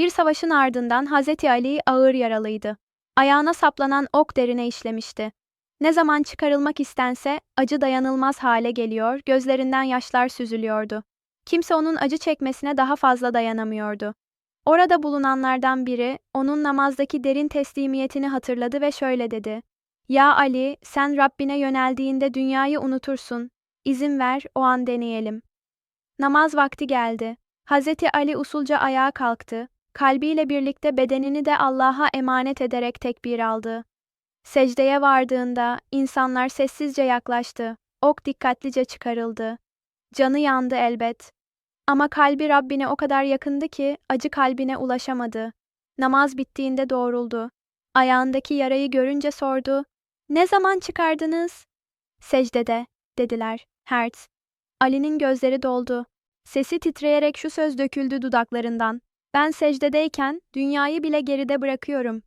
Bir savaşın ardından Hazreti Ali ağır yaralıydı. Ayağına saplanan ok derine işlemişti. Ne zaman çıkarılmak istense acı dayanılmaz hale geliyor, gözlerinden yaşlar süzülüyordu. Kimse onun acı çekmesine daha fazla dayanamıyordu. Orada bulunanlardan biri onun namazdaki derin teslimiyetini hatırladı ve şöyle dedi. Ya Ali, sen Rabbine yöneldiğinde dünyayı unutursun. İzin ver, o an deneyelim. Namaz vakti geldi. Hazreti Ali usulca ayağa kalktı. Kalbiyle birlikte bedenini de Allah'a emanet ederek tekbir aldı. Secdeye vardığında insanlar sessizce yaklaştı. Ok dikkatlice çıkarıldı. Canı yandı elbet. Ama kalbi Rabbine o kadar yakındı ki acı kalbine ulaşamadı. Namaz bittiğinde doğruldu. Ayağındaki yarayı görünce sordu. Ne zaman çıkardınız? Secdede, dediler. Hertz. Ali'nin gözleri doldu. Sesi titreyerek şu söz döküldü dudaklarından. Ben secdedeyken dünyayı bile geride bırakıyorum.